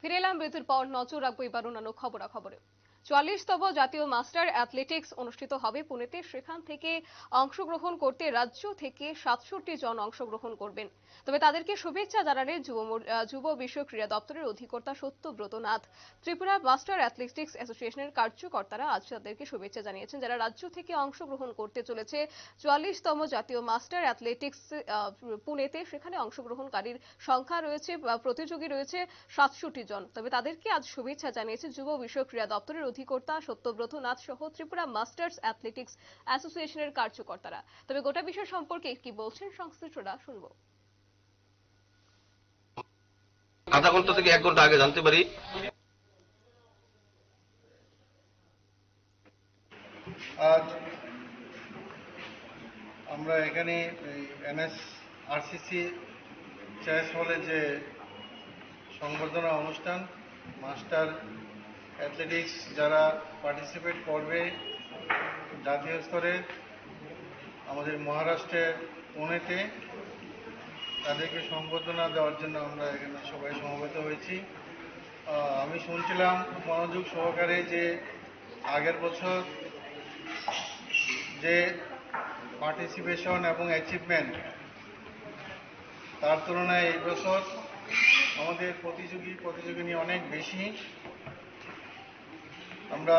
ফিরে এলাম মৃত্যুর পর নজর রাখব এবার অন্যান্য খবরাখবরে। চুয়াল্লিশতম জাতীয় মাস্টার অ্যাথলেটিক্স অনুষ্ঠিত হবে পুনেতে। সেখান থেকে অংশগ্রহণ করতে রাজ্য থেকে সাতষট্টি জন অংশগ্রহণ করবেন। তবে তাদেরকে শুভেচ্ছা জানালেন যুব যুব ক্রীড়া দপ্তরের অধিকর্তা সত্যব্রত নাথ। ত্রিপুরা মাস্টার অ্যাথলেটিক্স অ্যাসোসিয়েশনের কার্যকর্তারা আজ তাদেরকে শুভেচ্ছা জানিয়েছেন, যারা রাজ্য থেকে অংশগ্রহণ করতে চলেছে। চুয়াল্লিশতম জাতীয় মাস্টার অ্যাথলেটিক্স পুনেতে সেখানে অংশগ্রহণকারীর সংখ্যা রয়েছে প্রতিযোগী রয়েছে সাতষট্টি জন। তবে তাদেরকে আজ শুভেচ্ছা জানিয়েছে যুব বিষয় ক্রীড়া দপ্তরের অধিকর্তা সত্যব্রত নাথ সহ ত্রিপুরা মাস্টার্স অ্যাথলেটিক্স অ্যাসোসিয়েশনের কার্যকর্তারা। তবে গোটা বিষয় সম্পর্কে কি বলছেন সংশ্লিষ্টরা শুনব। আধা ঘণ্টা থেকে এক ঘণ্টা আগে জানতে পারি। আজ আমরা এখানে এনএস আরসিসি চেস হলে যে সংবর্ধনা অনুষ্ঠান মাস্টার অ্যাথলেটিক্স যারা পার্টিসিপেট করবে জাতীয় স্তরে আমাদের মহারাষ্ট্রের পুনেতে তাদেরকে সংবর্ধনা দেওয়ার জন্য আমরা এখানে সবাই সমবেত হয়েছি। আমি শুনছিলাম মনোযোগ সহকারে যে আগের বছর যে পার্টিসিপেশন এবং অ্যাচিভমেন্ট তার তুলনায় এই বছর আমাদের প্রতিযোগী, প্রতিযোগিনী অনেক বেশি। আমরা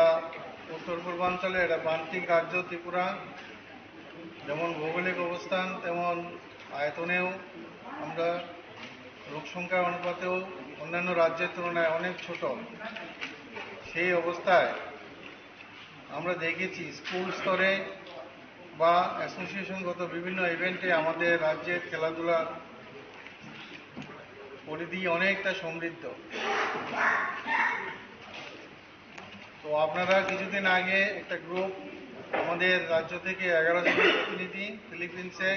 উত্তর পূর্বাঞ্চলে এটা প্রান্তিক রাজ্য ত্রিপুরা, যেমন ভৌগোলিক অবস্থান, তেমন আয়তনেও আমরা লোক সংখ্যার অনুপাতেও অন্যান্য রাজ্যের তুলনায় অনেক ছোট। সেই অবস্থায় আমরা দেখেছি স্কুল স্তরে বা অ্যাসোসিয়েশনগত বিভিন্ন ইভেন্টে আমাদের রাজ্যের খেলাধুলার পরিধি অনেকটা সমৃদ্ধ। তো আপনারা কিছুদিন আগে একটা গ্রুপ আমাদের রাজ্য থেকে এগারো জন প্রতিনিধি ফিলিপিন্সে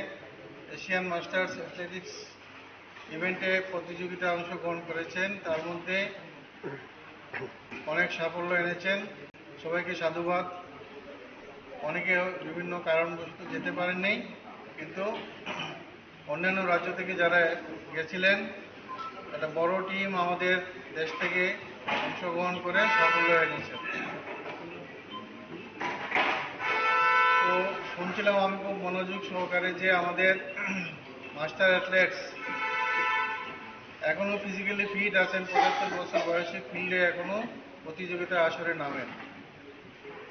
এশিয়ান মাস্টার্স অ্যাথলেটিক্স ইভেন্টে প্রতিযোগিতায় অংশগ্রহণ করেছেন। তার মধ্যে অনেক সাফল্য এনেছেন। সবাইকে সাধুবাদ। অনেকে বিভিন্ন কারণবশত যেতে পারেননি, কিন্তু অন্যান্য রাজ্য থেকে যারা গেছিলেন, একটা বড় টিম আমাদের দেশ থেকে অংশগ্রহণ করে সাফল্য এনেছেন তো শুনছিলাম আমি খুব মনোযোগ সহকারে যে আমাদের মাস্টার অ্যাথলেটস এখনও ফিজিক্যালি ফিট আছেন, পঁচাত্তর বছর বয়সে ফিল্ডে এখনও প্রতিযোগিতা আসরে নামেন।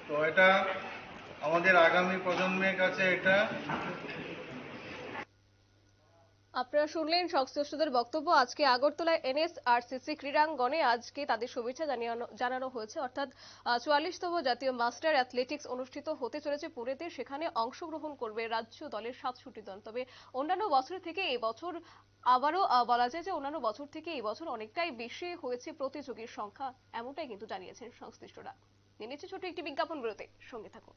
তো এটা আমাদের আগামী প্রজন্মের কাছে এটা আপনারা শুনলেন সংশ্লিষ্টদের বক্তব্য। আজকে আগরতলায় এনএসআরসিসি ক্রীড়াঙ্গনে আজকে তাদের শুভেচ্ছা জানানো হয়েছে। অর্থাৎ চুয়াল্লিশতম জাতীয় মাস্টার অ্যাথলেটিক্স অনুষ্ঠিত হতে চলেছে পুনেতে সেখানে অংশগ্রহণ করবে রাজ্য দলের সাতষট্টি জন। তবে অন্যান্য বছর থেকে এই বছর আবারও বলা যায় যে অন্যান্য বছর থেকে এই বছর অনেকটাই বেশি হয়েছে প্রতিযোগীর সংখ্যা, এমনটাই কিন্তু জানিয়েছেন সংশ্লিষ্টরা। নিয়ে নিচ্ছে ছোট একটি বিজ্ঞাপন বিরতি সঙ্গে থাকুন।